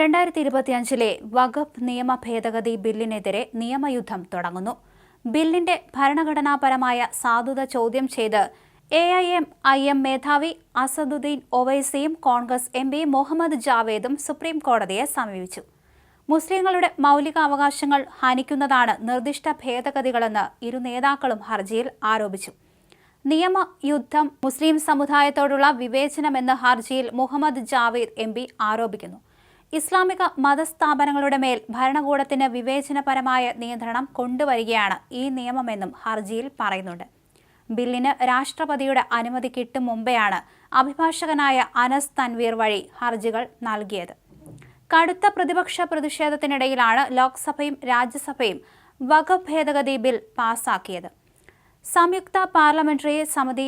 രണ്ടായിരത്തി ഇരുപത്തിയഞ്ചിലെ വഖഫ് നിയമ ഭേദഗതി ബില്ലിനെതിരെ നിയമയുദ്ധം തുടങ്ങുന്നു. ബില്ലിന്റെ ഭരണഘടനാപരമായ സാധുത ചോദ്യം ചെയ്ത് A I M I M മേധാവി അസദുദ്ദീൻ ഒവൈസിയും കോൺഗ്രസ് എം പി മുഹമ്മദ് ജാവേദും സുപ്രീം കോടതിയെ സമീപിച്ചു. മുസ്ലിങ്ങളുടെ മൗലിക അവകാശങ്ങൾ ഹനിക്കുന്നതാണ് നിർദ്ദിഷ്ട ഭേദഗതികളെന്ന് ഇരു നേതാക്കളും ഹർജിയിൽ ആരോപിച്ചു. നിയമയുദ്ധം മുസ്ലിം സമുദായത്തോടുള്ള വിവേചനമെന്ന് ഹർജിയിൽ മുഹമ്മദ് ജാവേദ് എം ആരോപിക്കുന്നു. ഇസ്ലാമിക മതസ്ഥാപനങ്ങളുടെ മേൽ ഭരണകൂടത്തിന് വിവേചനപരമായ നിയന്ത്രണം കൊണ്ടുവരികയാണ് ഈ നിയമമെന്നും ഹർജിയിൽ പറയുന്നുണ്ട്. ബില്ലിന് രാഷ്ട്രപതിയുടെ അനുമതി കിട്ടും മുമ്പെയാണ് അഭിഭാഷകനായ അനസ് തൻവീർ വഴി ഹർജികൾ നൽകിയത്. കടുത്ത പ്രതിപക്ഷ പ്രതിഷേധത്തിനിടയിലാണ് ലോക്സഭയും രാജ്യസഭയും വഖഫ് ഭേദഗതി ബിൽ പാസാക്കിയത്. സംയുക്ത പാർലമെന്ററി സമിതി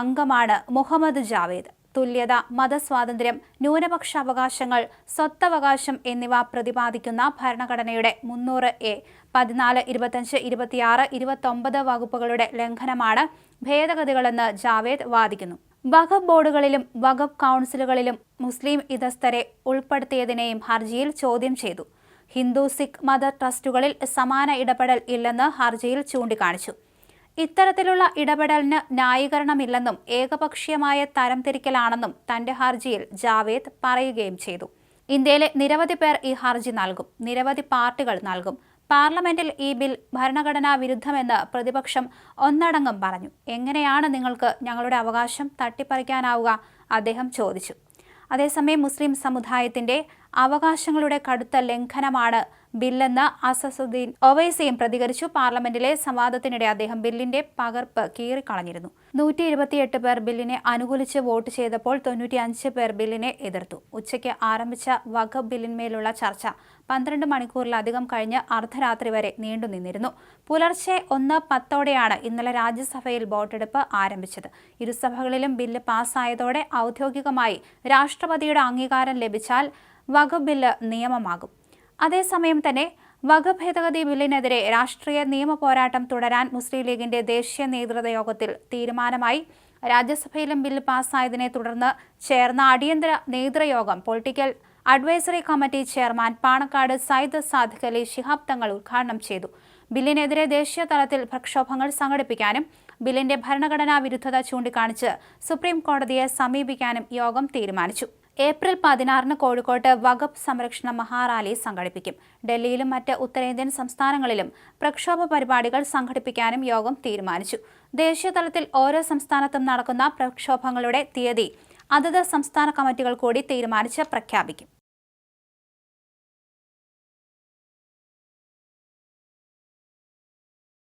അംഗമാണ് മുഹമ്മദ് ജാവേദ്. തുല്യത മതസ്വാതന്ത്ര്യം ന്യൂനപക്ഷ അവകാശങ്ങൾ സ്വത്തവകാശം എന്നിവ പ്രതിപാദിക്കുന്ന ഭരണഘടനയുടെ മുന്നൂറ് എ പതിനാല് ഇരുപത്തഞ്ച് ഇരുപത്തിയാറ് ഇരുപത്തൊമ്പത് വകുപ്പുകളുടെ ലംഘനമാണ് ഭേദഗതികളെന്ന് ജാവേദ് വാദിക്കുന്നു. വഖഫ് ബോർഡുകളിലും വഖഫ് കൗൺസിലുകളിലും മുസ്ലിം ഇതസ്ഥരെ ഉൾപ്പെടുത്തിയതിനെയും ഹർജിയിൽ ചോദ്യം ചെയ്തു. ഹിന്ദു സിഖ് മത ട്രസ്റ്റുകളിൽ സമാന ഇടപെടൽ ഇല്ലെന്ന് ഹർജിയിൽ ചൂണ്ടിക്കാണിച്ചു. ഇത്തരത്തിലുള്ള ഇടപെടലിന് ന്യായീകരണമില്ലെന്നും ഏകപക്ഷീയമായ തരംതിരിക്കലാണെന്നും തന്റെ ഹർജിയിൽ ജാവേദ് പറയുകയും ചെയ്തു. ഇന്ത്യയിലെ നിരവധി പേർ ഈ ഹർജി നൽകും. നിരവധി പാർട്ടികൾ നൽകും. പാർലമെന്റിൽ ഈ ബിൽ ഭരണഘടനാ വിരുദ്ധമെന്ന് പ്രതിപക്ഷം ഒന്നടങ്കം പറഞ്ഞു. എങ്ങനെയാണ് നിങ്ങൾക്ക് ഞങ്ങളുടെ അവകാശം തട്ടിപ്പറിക്കാനാവുക? അദ്ദേഹം ചോദിച്ചു. അതേസമയം മുസ്ലിം സമുദായത്തിന്റെ അവകാശങ്ങളുടെ കടുത്ത ലംഘനമാണ് ബില്ലെന്ന് അസസുദ്ദീൻ ഒവൈസിയും പ്രതികരിച്ചു. പാർലമെന്റിലെ സംവാദത്തിനിടെ അദ്ദേഹം ബില്ലിന്റെ പകർപ്പ് കീറിക്കളഞ്ഞിരുന്നു. നൂറ്റി ഇരുപത്തിയെട്ട് പേർ ബില്ലിനെ അനുകൂലിച്ച് വോട്ട് ചെയ്തപ്പോൾ തൊണ്ണൂറ്റിയഞ്ച് പേർ ബില്ലിനെ എതിർത്തു. ഉച്ചയ്ക്ക് ആരംഭിച്ച വഖബ് ബില്ലിന്മേലുള്ള ചർച്ച പന്ത്രണ്ട് മണിക്കൂറിലധികം കഴിഞ്ഞ് അർദ്ധരാത്രി വരെ നീണ്ടുനിന്നിരുന്നു പുലർച്ചെ ഒന്ന് പത്തോടെയാണ് ഇന്നലെ രാജ്യസഭയിൽ വോട്ടെടുപ്പ് ആരംഭിച്ചത്. ഇരുസഭകളിലും ബില്ല് പാസ്സായതോടെ ഔദ്യോഗികമായി രാഷ്ട്രപതിയുടെ അംഗീകാരം ലഭിച്ചാൽ വഖഫ് ബില്ല് നിയമമാകും. അതേസമയം തന്നെ വകഭേദഗതി ഭേദഗതി ബില്ലിനെതിരെ രാഷ്ട്രീയ നിയമ പോരാട്ടം തുടരാൻ മുസ്ലിം ലീഗിന്റെ ദേശീയ നേതൃത്വ യോഗത്തിൽ തീരുമാനമായി. രാജ്യസഭയിലും ബിൽ പാസ്സായതിനെ തുടർന്ന് ചേർന്ന അടിയന്തര നേതൃയോഗം political advisory committee chairman Panakkad Sayyid Sadiq Ali Shihab Thangal ഉദ്ഘാടനം ചെയ്തു. ബില്ലിനെതിരെ ദേശീയ തലത്തിൽ പ്രക്ഷോഭങ്ങൾ സംഘടിപ്പിക്കാനും ബില്ലിന്റെ ഭരണഘടനാ വിരുദ്ധത ചൂണ്ടിക്കാണിച്ച് സുപ്രീം കോടതിയെ സമീപിക്കാനും യോഗം തീരുമാനിച്ചു. ഏപ്രിൽ പതിനാറിന് കോഴിക്കോട്ട് വകുപ്പ് സംരക്ഷണ മഹാറാലി സംഘടിപ്പിക്കും. ഡൽഹിയിലും മറ്റ് ഉത്തരേന്ത്യൻ സംസ്ഥാനങ്ങളിലും പ്രക്ഷോഭ പരിപാടികൾ സംഘടിപ്പിക്കാനും യോഗം തീരുമാനിച്ചു. ദേശീയ തലത്തിൽ ഓരോ സംസ്ഥാനത്തും നടക്കുന്ന പ്രക്ഷോഭങ്ങളുടെ തീയതി അതത് സംസ്ഥാന കമ്മിറ്റികൾ കൂടി തീരുമാനിച്ച് പ്രഖ്യാപിക്കും.